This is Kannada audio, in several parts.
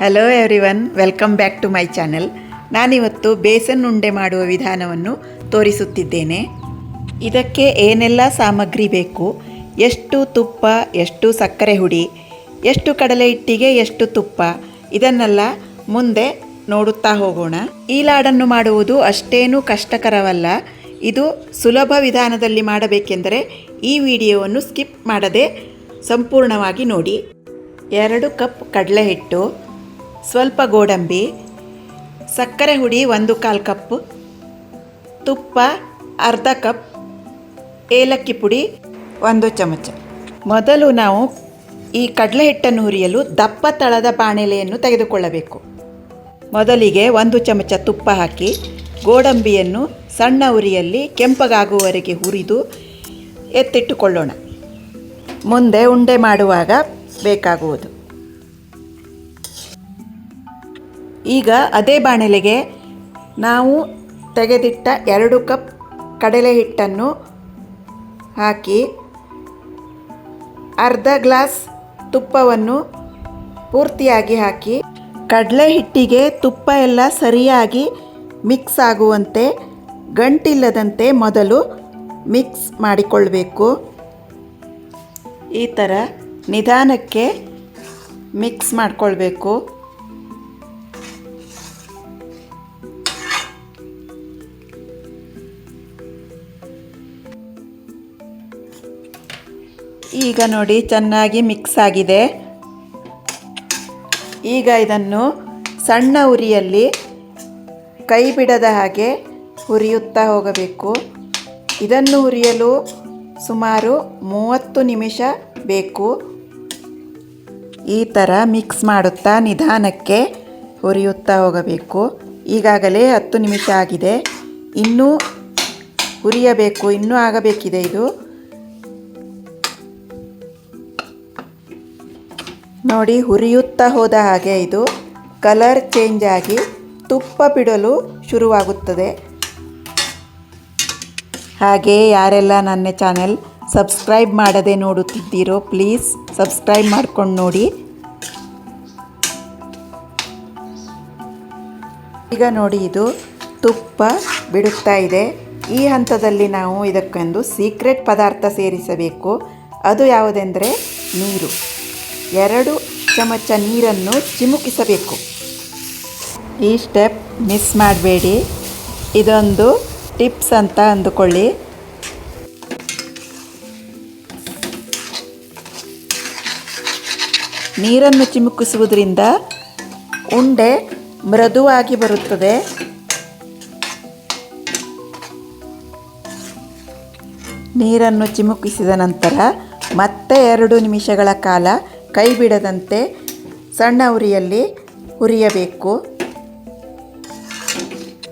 Hello everyone welcome back to my channel ನಾನಿವತ್ತು ಬೇಸನ್ ಉಂಡೆ ಮಾಡುವ ವಿಧಾನವನ್ನು ತೋರಿಸುತ್ತಿದ್ದೇನೆ. ಇದಕ್ಕೆ ಏನೆಲ್ಲ ಸಾಮಗ್ರಿ ಬೇಕು? ಎಷ್ಟು ತುಪ್ಪ, ಎಷ್ಟು ಸಕ್ಕರೆ ಹುಡಿ, ಎಷ್ಟು ಕಡಲೆ ಹಿಟ್ಟಿಗೆ ಎಷ್ಟು ತುಪ್ಪ? ಇದನ್ನೆಲ್ಲ ಮುಂದೆ ನೋಡುತ್ತಾ ಹೋಗೋಣ. ಈ ಲಾಡನ್ನು ಮಾಡುವುದು ಅಷ್ಟೇನೂ ಕಷ್ಟಕರವಲ್ಲ. ಇದು ಸುಲಭ ವಿಧಾನದಲ್ಲಿ ಮಾಡಬೇಕೆಂದರೆ ಈ ವಿಡಿಯೋವನ್ನು ಸ್ಕಿಪ್ ಮಾಡದೆ ಸಂಪೂರ್ಣವಾಗಿ ನೋಡಿ. ಎರಡು ಕಪ್ ಕಡಲೆ ಹಿಟ್ಟು ಸ್ವಲ್ಪ ಗೋಡಂಬಿ, ಸಕ್ಕರೆ ಹುಡಿ ಒಂದು ಕಾಲು ಕಪ್ ತುಪ್ಪ ಅರ್ಧ ಕಪ್, ಏಲಕ್ಕಿ ಪುಡಿ ಒಂದು ಚಮಚ. ಮೊದಲು ನಾವು ಈ ಕಡಲೆ ಹಿಟ್ಟನ್ನು ಹುರಿಯಲು ದಪ್ಪ ತಳದ ಬಾಣಲೆಯನ್ನು ತೆಗೆದುಕೊಳ್ಳಬೇಕು. ಮೊದಲಿಗೆ ಒಂದು ಚಮಚ ತುಪ್ಪ ಹಾಕಿ ಗೋಡಂಬಿಯನ್ನು ಸಣ್ಣ ಉರಿಯಲ್ಲಿ ಕೆಂಪಗಾಗುವವರೆಗೆ ಹುರಿದು ಎತ್ತಿಟ್ಟುಕೊಳ್ಳೋಣ. ಮುಂದೆ ಉಂಡೆ ಮಾಡುವಾಗ ಬೇಕಾಗುವುದು. ಈಗ ಅದೇ ಬಾಣಲೆಗೆ ನಾವು ತೆಗೆದಿಟ್ಟ ಎರಡು ಕಪ್ ಕಡಲೆ ಹಿಟ್ಟನ್ನು ಹಾಕಿ ಅರ್ಧ ಗ್ಲಾಸ್ ತುಪ್ಪವನ್ನು ಪೂರ್ತಿಯಾಗಿ ಹಾಕಿ, ಕಡಲೆ ಹಿಟ್ಟಿಗೆ ತುಪ್ಪ ಎಲ್ಲ ಸರಿಯಾಗಿ ಮಿಕ್ಸ್ ಆಗುವಂತೆ, ಗಂಟಿಲ್ಲದಂತೆ ಮೊದಲು ಮಿಕ್ಸ್ ಮಾಡಿಕೊಳ್ಬೇಕು. ಈ ಥರ ನಿಧಾನಕ್ಕೆ ಮಿಕ್ಸ್ ಮಾಡಿಕೊಳ್ಬೇಕು. ಈಗ ನೋಡಿ ಚೆನ್ನಾಗಿ ಮಿಕ್ಸ್ ಆಗಿದೆ. ಈಗ ಇದನ್ನು ಸಣ್ಣ ಉರಿಯಲ್ಲಿ ಕೈ ಬಿಡದ ಹಾಗೆ ಹುರಿಯುತ್ತಾ ಹೋಗಬೇಕು. ಇದನ್ನು ಹುರಿಯಲು ಸುಮಾರು ಮೂವತ್ತು ನಿಮಿಷ ಬೇಕು. ಈ ಥರ ಮಿಕ್ಸ್ ಮಾಡುತ್ತಾ ನಿಧಾನಕ್ಕೆ ಹುರಿಯುತ್ತಾ ಹೋಗಬೇಕು. ಈಗಾಗಲೇ ಹತ್ತು ನಿಮಿಷ ಆಗಿದೆ. ಇನ್ನೂ ಹುರಿಯಬೇಕು ಇನ್ನೂ ಆಗಬೇಕಿದೆ ಇದು. ನೋಡಿ ಹುರಿಯುತ್ತಾ ಹೋದ ಹಾಗೆ ಇದು ಕಲರ್ ಚೇಂಜ್ ಆಗಿ ತುಪ್ಪ ಬಿಡಲು ಶುರುವಾಗುತ್ತದೆ. ಹಾಗೆ ಯಾರೆಲ್ಲ ನನ್ನ ಚಾನೆಲ್ ಸಬ್ಸ್ಕ್ರೈಬ್ ಮಾಡದೆ ನೋಡುತ್ತಿದ್ದೀರೋ ಪ್ಲೀಸ್ ಸಬ್ಸ್ಕ್ರೈಬ್ ಮಾಡ್ಕೊಂಡು ನೋಡಿ. ಈಗ ನೋಡಿ ಇದು ತುಪ್ಪ ಬಿಡುತ್ತಾ ಇದೆ. ಈ ಹಂತದಲ್ಲಿ ನಾವು ಇದಕ್ಕೊಂದು ಸೀಕ್ರೆಟ್ ಪದಾರ್ಥ ಸೇರಿಸಬೇಕು. ಅದು ಯಾವುದೆಂದರೆ ನೀರು. ಎರಡು ಚಮಚ ನೀರನ್ನು ಚಿಮುಕಿಸಬೇಕು. ಈ ಸ್ಟೆಪ್ ಮಿಸ್ ಮಾಡಬೇಡಿ. ಇದೊಂದು ಟಿಪ್ಸ್ ಅಂತ ಅಂದುಕೊಳ್ಳಿ. ನೀರನ್ನು ಚಿಮುಕಿಸುವುದರಿಂದ ಉಂಡೆ ಮೃದುವಾಗಿ ಬರುತ್ತದೆ. ನೀರನ್ನು ಚಿಮುಕಿಸಿದ ನಂತರ ಮತ್ತೆ ಎರಡು ನಿಮಿಷಗಳ ಕಾಲ ಕೈ ಬಿಡದಂತೆ ಸಣ್ಣ ಉರಿಯಲ್ಲಿ ಹುರಿಯಬೇಕು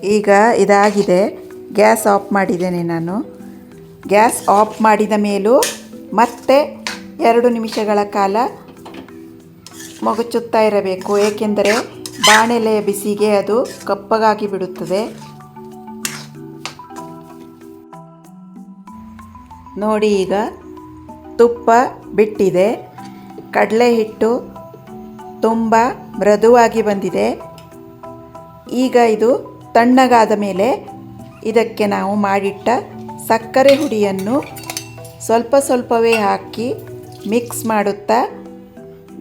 ಈಗ ಇದಾಗಿದೆ. ಗ್ಯಾಸ್ ಆಫ್ ಮಾಡಿದ್ದೇನೆ ನಾನು. ಗ್ಯಾಸ್ ಆಫ್ ಮಾಡಿದ ಮೇಲೂ ಮತ್ತೆ ಎರಡು ನಿಮಿಷಗಳ ಕಾಲ ಮಗುಚುತ್ತಾ ಇರಬೇಕು. ಏಕೆಂದರೆ ಬಾಣಲೆಯ ಬಿಸಿಗೆ ಅದು ಕಪ್ಪಗಾಗಿ ಬಿಡುತ್ತದೆ. ನೋಡಿ ಈಗ ತುಪ್ಪ ಬಿಟ್ಟಿದೆ. ಕಡಲೆ ಹಿಟ್ಟು ತುಂಬ ಮೃದುವಾಗಿ ಬಂದಿದೆ. ಈಗ ಇದು ತಣ್ಣಗಾದ ಮೇಲೆ ಇದಕ್ಕೆ ನಾವು ಮಾಡಿಟ್ಟ ಸಕ್ಕರೆ ಹುಡಿಯನ್ನು ಸ್ವಲ್ಪ ಸ್ವಲ್ಪವೇ ಹಾಕಿ ಮಿಕ್ಸ್ ಮಾಡುತ್ತಾ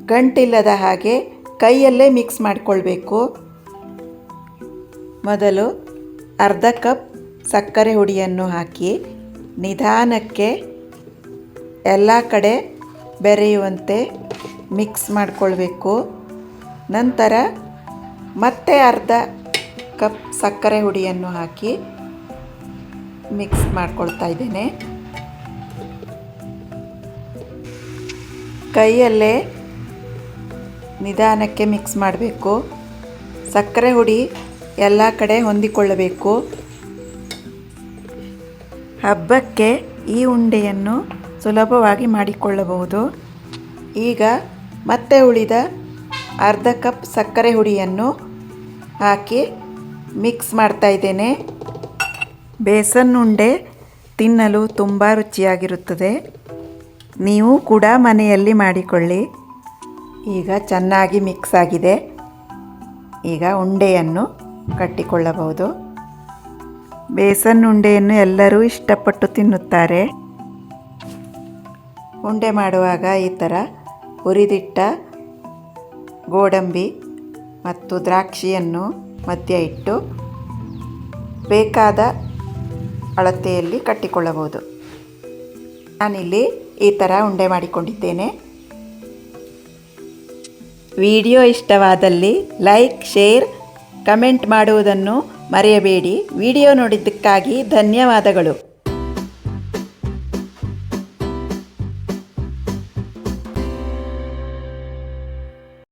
ಗಂಟಿಲ್ಲದ ಹಾಗೆ ಕೈಯಲ್ಲೇ ಮಿಕ್ಸ್ ಮಾಡಿಕೊಳ್ಬೇಕು. ಮೊದಲು ಅರ್ಧ ಕಪ್ ಸಕ್ಕರೆ ಹುಡಿಯನ್ನು ಹಾಕಿ ನಿಧಾನಕ್ಕೆ ಎಲ್ಲ ಕಡೆ ಬೆರೆಯುವಂತೆ ಮಿಕ್ಸ್ ಮಾಡಿಕೊಳ್ಬೇಕು. ನಂತರ ಮತ್ತೆ ಅರ್ಧ ಕಪ್ ಸಕ್ಕರೆ ಹುಡಿಯನ್ನು ಹಾಕಿ ಮಿಕ್ಸ್ ಮಾಡ್ಕೊಳ್ತಾ ಇದ್ದೇನೆ. ಕೈಯಲ್ಲೇ ನಿಧಾನಕ್ಕೆ ಮಿಕ್ಸ್ ಮಾಡಬೇಕು. ಸಕ್ಕರೆ ಹುಡಿ ಎಲ್ಲ ಕಡೆ ಹೊಂದಿಕೊಳ್ಳಬೇಕು. ಹಬ್ಬಕ್ಕೆ ಈ ಉಂಡೆಯನ್ನು ಸುಲಭವಾಗಿ ಮಾಡಿಕೊಳ್ಳಬಹುದು. ಈಗ ಮತ್ತೆ ಉಳಿದ ಅರ್ಧ ಕಪ್ ಸಕ್ಕರೆ ಹುಡಿಯನ್ನು ಹಾಕಿ ಮಿಕ್ಸ್ ಮಾಡ್ತಾ ಇದ್ದೇನೆ. ಬೇಸನ್ ಉಂಡೆ ತಿನ್ನಲು ತುಂಬ ರುಚಿಯಾಗಿರುತ್ತದೆ. ನೀವು ಕೂಡ ಮನೆಯಲ್ಲಿ ಮಾಡಿಕೊಳ್ಳಿ. ಈಗ ಚೆನ್ನಾಗಿ ಮಿಕ್ಸ್ ಆಗಿದೆ. ಈಗ ಉಂಡೆಯನ್ನು ಕಟ್ಟಿಕೊಳ್ಳಬಹುದು. ಬೇಸನ್ ಉಂಡೆಯನ್ನು ಎಲ್ಲರೂ ಇಷ್ಟಪಟ್ಟು ತಿನ್ನುತ್ತಾರೆ. ಉಂಡೆ ಮಾಡುವಾಗ ಈ ಥರ ಹುರಿದಿಟ್ಟ ಗೋಡಂಬಿ ಮತ್ತು ದ್ರಾಕ್ಷಿಯನ್ನು ಮಧ್ಯ ಇಟ್ಟು ಬೇಕಾದ ಅಳತೆಯಲ್ಲಿ ಕಟ್ಟಿಕೊಳ್ಳಬಹುದು. ನಾನಿಲ್ಲಿ ಈ ಥರ ಉಂಡೆ ಮಾಡಿಕೊಂಡಿದ್ದೇನೆ. ವಿಡಿಯೋ ಇಷ್ಟವಾದಲ್ಲಿ ಲೈಕ್, ಶೇರ್, ಕಮೆಂಟ್ ಮಾಡುವುದನ್ನು ಮರೆಯಬೇಡಿ. ವಿಡಿಯೋ ನೋಡಿದ್ದಕ್ಕಾಗಿ ಧನ್ಯವಾದಗಳು.